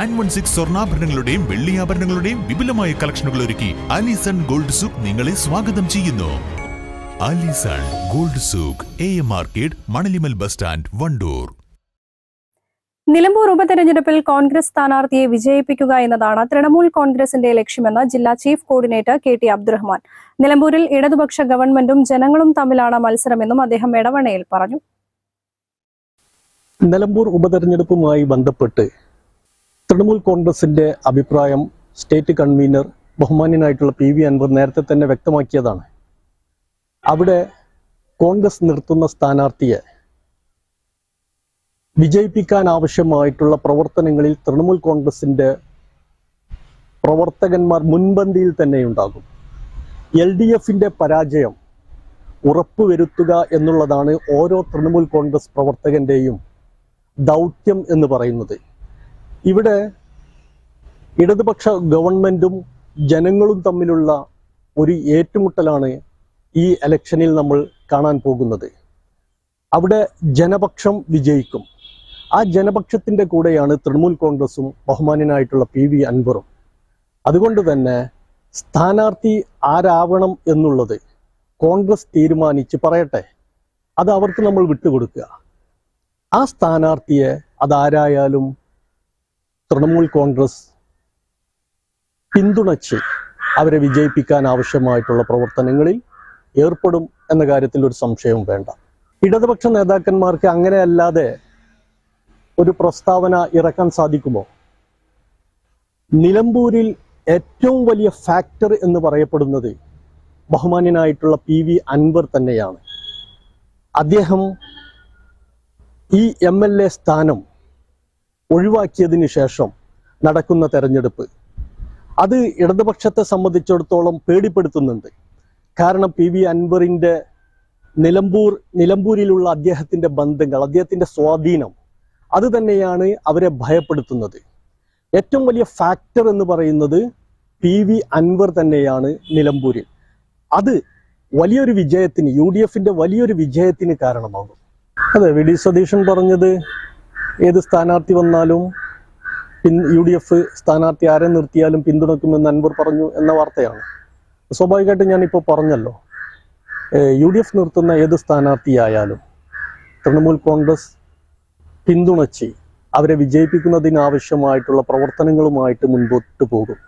Nine one six സ്വർണാഭരണങ്ങളുടെയും വെള്ളിയാഭരണങ്ങളുടെയും വിപുലമായ കളക്ഷനുകൾ ഒരുക്കി അലിസൺ ഗോൾഡ് സൂക്ക് നിങ്ങളെ സ്വാഗതം ചെയ്യുന്നു. Alison gold souk A M market Manalimal bus stand Wandoor. Nilambur ഉപതെരഞ്ഞെടുപ്പിൽ കോൺഗ്രസ് സ്ഥാനാർത്ഥിയെ വിജയിപ്പിക്കുക എന്നതാണ് തൃണമൂൽ കോൺഗ്രസിന്റെ ലക്ഷ്യമെന്ന് ജില്ലാ chief coordinator K T Abdurahman. നിലമ്പൂരിൽ ഇടതുപക്ഷ ഗവൺമെന്റും ജനങ്ങളും തമ്മിലാണ് മത്സരമെന്നും അദ്ദേഹം ഇടവണയിൽ പറഞ്ഞു. നിലമ്പൂർ ഉപതെരഞ്ഞെടുപ്പുമായി ബന്ധപ്പെട്ട് തൃണമൂൽ കോൺഗ്രസിന്റെ അഭിപ്രായം സ്റ്റേറ്റ് കൺവീനർ ബഹുമാന്യനായിട്ടുള്ള പി വി അൻവർ നേരത്തെ തന്നെ വ്യക്തമാക്കിയതാണ്. അവിടെ കോൺഗ്രസ് നിർത്തുന്ന സ്ഥാനാർത്ഥിയെ വിജയിപ്പിക്കാൻ ആവശ്യമായിട്ടുള്ള പ്രവർത്തനങ്ങളിൽ തൃണമൂൽ കോൺഗ്രസിന്റെ പ്രവർത്തകന്മാർ മുൻപന്തിയിൽ തന്നെയുണ്ടാകും എൽ ഡി എഫിന്റെ പരാജയം ഉറപ്പുവരുത്തുക എന്നുള്ളതാണ് ഓരോ തൃണമൂൽ കോൺഗ്രസ് പ്രവർത്തകന്റെയും ദൗത്യം എന്ന് പറയുന്നത്. ഇവിടെ ഇടതുപക്ഷ ഗവൺമെന്റും ജനങ്ങളും തമ്മിലുള്ള ഒരു ഏറ്റുമുട്ടലാണ് ഈ ഇലക്ഷനിൽ നമ്മൾ കാണാൻ പോകുന്നത്. അവിടെ ജനപക്ഷം വിജയിക്കും. ആ ജനപക്ഷത്തിന്റെ കൂടെയാണ് തൃണമൂൽ കോൺഗ്രസും ബഹുമാനനായിട്ടുള്ള പി വി അൻവറും. അതുകൊണ്ട് തന്നെ സ്ഥാനാർത്ഥി ആരാവണം എന്നുള്ളത് കോൺഗ്രസ് തീരുമാനിച്ച് പറയട്ടെ. അത് അവർക്ക് നമ്മൾ വിട്ടുകൊടുക്കുക. ആ സ്ഥാനാർത്ഥിയെ അതാരായാലും തൃണമൂൽ കോൺഗ്രസ് പിന്തുണച്ച് അവരെ വിജയിപ്പിക്കാൻ ആവശ്യമായിട്ടുള്ള പ്രവർത്തനങ്ങളിൽ ഏർപ്പെടും എന്ന കാര്യത്തിൽ ഒരു സംശയവും വേണ്ട. ഇടതുപക്ഷ നേതാക്കന്മാർക്ക് അങ്ങനെയല്ലാതെ ഒരു പ്രസ്താവന ഇറക്കാൻ സാധിക്കുമോ? നിലമ്പൂരിൽ ഏറ്റവും വലിയ ഫാക്ടർ എന്ന് പറയപ്പെടുന്നത് ബഹുമാന്യനായിട്ടുള്ള പി വി അൻവർ തന്നെയാണ്. അദ്ദേഹം ഈ എം എൽ എ സ്ഥാനം ഒഴിവാക്കിയതിനു ശേഷം നടക്കുന്ന തെരഞ്ഞെടുപ്പ്. അത് ഇടതുപക്ഷത്തെ സംബന്ധിച്ചിടത്തോളം പേടിപ്പെടുത്തുന്നുണ്ട്. കാരണം പി വി അൻവറിന്റെ നിലമ്പൂർ നിലമ്പൂരിലുള്ള അദ്ദേഹത്തിന്റെ ബന്ധങ്ങൾ അദ്ദേഹത്തിന്റെ സ്വാധീനം അത് തന്നെയാണ് അവരെ ഭയപ്പെടുത്തുന്നത്. ഏറ്റവും വലിയ ഫാക്ടർ എന്ന് പറയുന്നത് പി വി അൻവർ തന്നെയാണ് നിലമ്പൂരിൽ. അത് വലിയൊരു വിജയത്തിന് യു ഡി എഫിന്റെ വലിയൊരു വിജയത്തിന് കാരണമാകും. അതെ വി ഡി സതീശൻ പറഞ്ഞത് ഏത് സ്ഥാനാർത്ഥി വന്നാലും പിൻ യു ഡി എഫ് സ്ഥാനാർത്ഥി ആരെ നിർത്തിയാലും പിന്തുണക്കുമെന്ന് അൻവർ പറഞ്ഞു എന്ന വാർത്തയാണ്. സ്വാഭാവികമായിട്ടും ഞാനിപ്പോൾ പറഞ്ഞല്ലോ യു ഡി എഫ് നിർത്തുന്ന ഏത് സ്ഥാനാർത്ഥിയായാലും തൃണമൂൽ കോൺഗ്രസ് പിന്തുണച്ച് അവരെ വിജയിപ്പിക്കുന്നതിനാവശ്യമായിട്ടുള്ള പ്രവർത്തനങ്ങളുമായിട്ട് മുൻപോട്ട് പോകും.